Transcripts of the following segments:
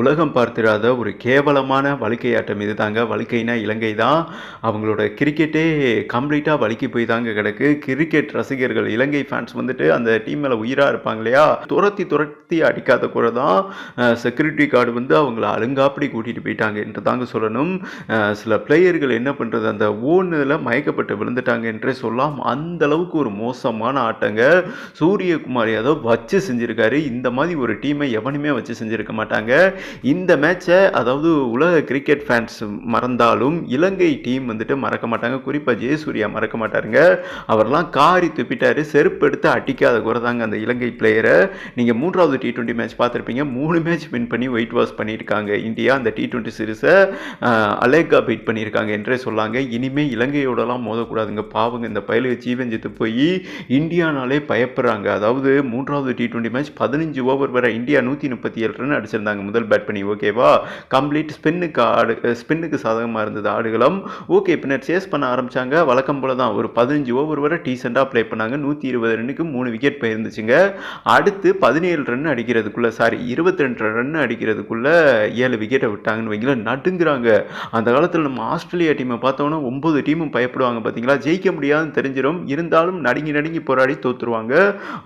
உலகம் பார்த்திராத ஒரு கேவலமான வழுக்கையாட்டம் இது தாங்க வழுக்கைனா இலங்கை தான். அவங்களோட கிரிக்கெட்டே கம்ப்ளீட்டாக வழுக்கி போய் தாங்க கிடக்கு. கிரிக்கெட் ரசிகர்கள் இலங்கை ஃபேன்ஸ் வந்துட்டு அந்த டீம் மேலே உயிராக இருப்பாங்க இல்லையா? துரத்தி துரத்தி அடிக்காத கூட தான். செக்யூரிட்டி கார்டு வந்து அவங்கள அழுங்காப்படி கூட்டிகிட்டு போயிட்டாங்க என்று தாங்க சொல்லணும். சில பிளேயர்கள் என்ன பண்ணுறது அந்த ஓனில் மயக்கப்பட்டு விழுந்துட்டாங்க என்றே சொல்லலாம். அந்த அளவுக்கு ஒரு மோசமான ஆட்டங்க. சூரியகுமார் யாதவ் வச்சு செஞ்சுருக்காரு. இந்த மாதிரி ஒரு டீமை எவனுமே வச்சு செஞ்சுருக்க மாட்டாங்க. இந்த மேட்சை அதாவது உலக கிரிக்கெட் ஃபேன்ஸ் மறந்தாலும் இலங்கை டீம் வந்துட்டு மறக்க மாட்டாங்க. குறிப்பாக ஜெயசூர்யா மறக்க மாட்டாருங்க. அவர்லாம் காரி துப்பிட்டாரு செருப்பு எடுத்து அடிக்காத குறை தாங்க அந்த இலங்கை பிளேயரை நீங்கள் மூன்றாவது டி டுவெண்ட்டி மேட்ச் பார்த்துருப்பீங்க. மூணு மேட்ச் வின் பண்ணி ஒயிட் வாஷ் பண்ணியிருக்காங்க. இந்தியா அந்த டி ட்வெண்ட்டி சீரிஸை அலேகா பீட் பண்ணியிருக்காங்க என்றே சொல்லாங்க. இனிமேல் இலங்கையோடலாம் மோதக்கூடாதுங்க. பாவங்க இந்த பயலுக ஜீவஞ்சித்து போய் இந்தியானாலே பயப்படுறாங்க. அதாவது மூன்றாவது டி ட்வெண்ட்டி மேட்ச் பதினஞ்சு ஓவர் வரை இந்தியா நூற்றி முப்பத்தி ஏழு ரன் அடிச்சிருந்தாங்க முதல் பேட் பண்ணி ஓகேவா கம்ப்ளீட் ஸ்பின்னுக்கு ஆடு ஸ்பின்னுக்கு சாதகமாக இருந்தது ஆடுகளம். ஓகே பின்னர் சேஸ் பண்ண ஆரம்பிச்சாங்க. வழக்கம் போல தான் ஒரு பதினஞ்சு ஓவர் வரை டீசெண்டாக ப்ளே பண்ணாங்க. நூற்றி இருபது ரன்னுக்கு மூணு விக்கெட் போயிருந்துச்சுங்க. அடுத்து பதினேழு ரன் அடிக்கிறதுக்குள்ளே சாரி இருபத்தி ரெண்டு ரன் அடிக்கிறதுக்குள்ளே ஏழு விக்கெட்டை விட்டாங்கன்னு வைங்களேன் நடுங்குறாங்க. அந்த காலத்தில் நம்ம ஆஸ்திரேலியா டீமை பார்த்தோன்னா ஒம்பது டீமும் பயப்படுவாங்க பார்த்தீங்களா ஜெயிக்க முடியாதுன்னு தெரிஞ்சிடும் இருந்தாலும் நடுங்கி நடுங்கி போராடி தோற்றுருவாங்க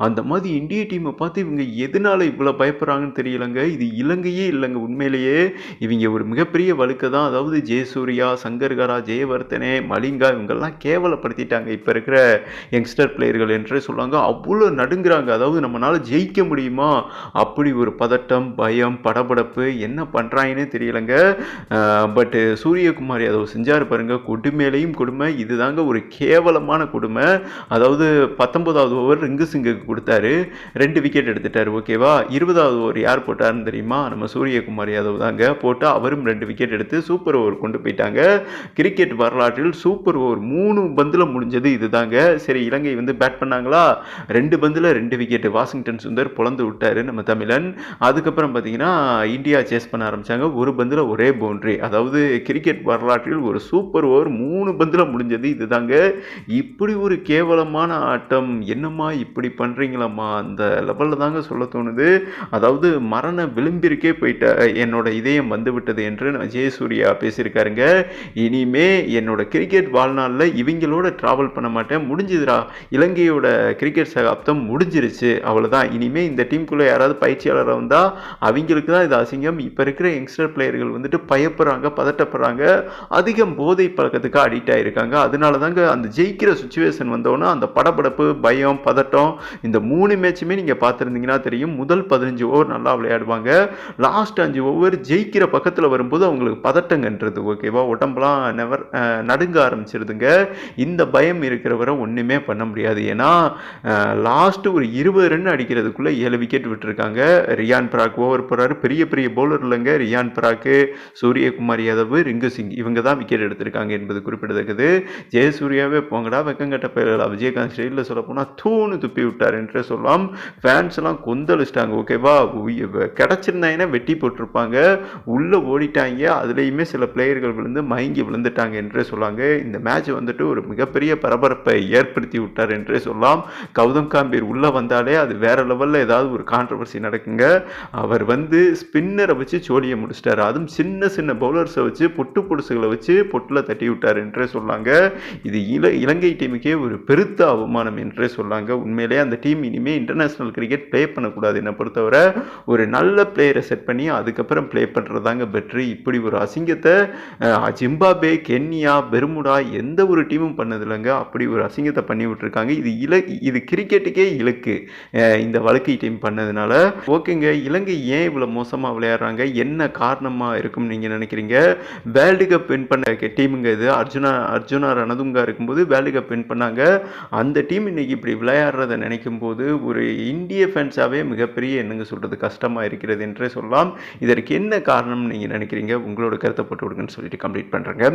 அந்த மாதிரி இந்திய டீமை பார்த்து இவங்க எதனால இவ்வளோ பயப்படுறாங்கன்னு தெரியலங்க. இது இலங்கையே இல்லைங்க. உண்மையிலேயே இவங்க ஒரு மிகப்பெரிய வழுக்க தான். அதாவது ஜெயசூர்யா சங்கர்கரா ஜெயவர்த்தனே மலிங்கா இவங்கெல்லாம் கேவலப்படுத்திட்டாங்க. இப்போ இருக்கிற யங்ஸ்டர் பிளேயர்கள் என்று சொல்லுவாங்க. அவ்வளோ நடுங்குறாங்க. அதாவது நம்மளால் ஜெயிக்க முடியுமா? அப்படி ஒரு பதட்டம் பயம் படபடப்பு என்ன பண்ணுறாங்கன்னு தெரியலங்க. பட்டு சூரியகுமார் யாதவ் செஞ்சார் பாருங்க. கொடுமையிலையும் கொடுமை. இதுதாங்க ஒரு கேவலமான கொடுமை. அதாவது பத்தொன்பதாவது ஓவர் ரிங்கு சிங்குக்கு கொடுத்தாரு. ரெண்டு விக்கெட் எடுத்துட்டாரு. ஓகேவா? இருபதாவது ஓவர் யார் போட்டாருன்னு தெரியுமா? நம்ம சூரியகுமார் யாதவ் தாங்க போட்டு அவரும் ரெண்டு விக்கெட் எடுத்து சூப்பர் ஓவர் கொண்டு போயிட்டாங்க. கிரிக்கெட் வரலாற்றில் சூப்பர் ஓவர் மூணு பந்தில் முடிஞ்சது இதுதாங்க. சரி இலங்கை வந்து பேட் பண்ணாங்களா? ரெண்டு பந்தில் ரெண்டு விக்கெட் வாஷிங்டன் சுந்தர் புலந்து விட்டாரு நம்ம தமிழன். அதுக்கப்புறம் பார்த்தீங்கன்னா இந்தியா சேஸ் பண்ண ஆரம்பிச்சாங்க. ஒரு பந்தில் ஒரே பவுண்டரி அதாவது கிரிக்கெட் வரலாற்றில் ஒரு சூப்பர் ஓவர் மூணு பந்தில் முடிஞ்சது இதுதாங்க. இப்படி ஒரு கேவலமான ஆட்டம் என்னம்மா இப்படி பண்ணுறீங்களாம்மா அந்த லெவலில் தாங்க சொல்ல தோணுது. அதாவது மரண விளிம்பிற்கே போயிட்டு என்னோட இதயம் வந்துவிட்டது என்று நான் ஜெயசூர்யா பேசியிருக்காருங்க. இனிமே என்னோட கிரிக்கெட் வாழ்நாளில் இவங்களோட ட்ராவல் பண்ண மாட்டேன். முடிஞ்சுதுரா இலங்கையோட கிரிக்கெட் சகாப்தம் முடிஞ்சிருச்சு. அவ்வளோதான் இனிமே இந்த டீமுக்குள்ளே யாராவது பயிற்சியாளராக வந்தால் அவங்களுக்கு தான் இது அசிங்கம். இப்போ இருக்கிற யங்ஸ்டர் பிளேயர்கள் வந்துட்டு பயப்படுறாங்க பதட்டப்படுறாங்க. அதிகம் போதை பழக்கத்துக்கு அடிக்ட் ஆகிருக்காங்க அதனால தாங்க அந்த ஜெயிக்கிற சுச்சுவேஷன் வந்தோன்னா அந்த படபடப்பு பயம் பதட்டம் இந்த மூணு மேட்சுமே நீங்கள் பார்த்துருந்தீங்கன்னா தெரியும். முதல் பதினஞ்சு ஓவர் நல்லா விளையாடுவாங்க. லாஸ்ட் அஞ்சு ஒவ்வொரு ஜெயிக்கிற பக்கத்தில் வரும்போது அவங்களுக்கு பதட்டங்கன்றது ஓகேவா? உடம்புலாம் நெவர் நடுங்க ஆரம்பிச்சிருதுங்க. இந்த பயம் இருக்கிறவரை ஒன்றுமே பண்ண முடியாது. ஏன்னா லாஸ்ட்டு ஒரு இருபது ரன் அடிக்கிறதுக்குள்ளே ஏழு விக்கெட் விட்டுருக்காங்க. ரியான் பராக் ஓவர் போகிறாரு பெரிய பெரிய பவுலர் இல்லைங்க. ரியான் பராக்கு சூரியகுமார் யாதவ் ரிங்கு சிங் இவங்க தான் விக்கெட் எடுத்திருக்காங்க என்பது குறிப்பிடத்தக்கது. ஜெயசூர்யாவே போங்கடா வெக்கங்கட்ட பயிர்களா விஜயகாந்த் ஸ்டைலில் சொல்ல போனால் தூணு துப்பி விட்டார் என்று சொல்லலாம். ஃபேன்ஸ்லாம் கொந்தளிச்சிட்டாங்க ஓகேவா? கிடச்சிருந்தாங்கன்னா வெட்டி போட்டிருப்பாங்க. உள்ளே ஓடிட்டாங்க. அதுலேயுமே சில பிளேயர்கள் விழுந்து மயங்கி விழுந்துட்டாங்க என்றே சொல்லாங்க. இந்த மேட்ச் வந்துட்டு ஒரு மிகப்பெரிய பரபரப்பை ஏற்படுத்தி விட்டார் என்றே சொல்லலாம். கௌதம் காம்பீர் உள்ளே வந்தாலே அது வேற லெவலில் ஏதாவது ஒரு கான்ட்ரவர்சி நடக்குங்க. அவர் வந்து ஸ்பின்னரை வச்சு சோழியை முடிச்சிட்டார். அதுவும் சின்ன சின்ன பவுலர்ஸை வச்சு பொட்டு பொடுசுகளை வச்சு பொட்டில் தட்டி விட்டார் என்றே சொல்லாங்க. இது இல இலங்கை டீமுக்கே ஒரு பெருத்த அவமானம் என்றே சொல்லாங்க. உண்மையிலே அந்த டீம் இனிமேல் இன்டர்நேஷ்னல் கிரிக்கெட் ப்ளே பண்ணக்கூடாது என்னை பொறுத்தவரை. ஒரு நல்ல பிளேயரை செட் பண்ணி அதுக்கப்புறம் ப்ளே பண்ணுறதாங்க பெட்ரு இப்படி ஒரு அசிங்கத்தை ஜிம்பாபே கென்யா பெர்முடா எந்த ஒரு டீமும் பண்ணதில்லைங்க. அப்படி ஒரு அசிங்கத்தை பண்ணி விட்டுருக்காங்க. இது இல இது கிரிக்கெட்டுக்கே இலக்கு. இந்த வழக்கை டீம் பண்ணதுனால. ஓகேங்க. இலங்கை ஏன் இவ்வளோ மோசமாக விளையாடுறாங்க? என்ன காரணமாக இருக்கும்னு நீங்கள் நினைக்கிறீங்க? வேர்ல்டு கப் வின் பண்ண டீமுங்க இது. அர்ஜுனா அர்ஜுனா ரணதுங்கா இருக்கும்போது வேர்ல்டு கப் வின் பண்ணாங்க. அந்த டீம் இன்னைக்கு இப்படி விளையாடுறதை நினைக்கும் போது ஒரு இந்திய ஃபேன்ஸாகவே மிகப்பெரிய என்னங்க சொல்கிறது கஷ்டமாக இருக்கிறது என்றே சொல்லலாம். இதற்கு என்ன காரணம்னு நீங்கள் நினைக்கிறீங்க? உங்களோட கருத்தை போட்டு விடுங்கன்னு சொல்லிட்டு கம்ப்ளீட் பண்ணுறேங்க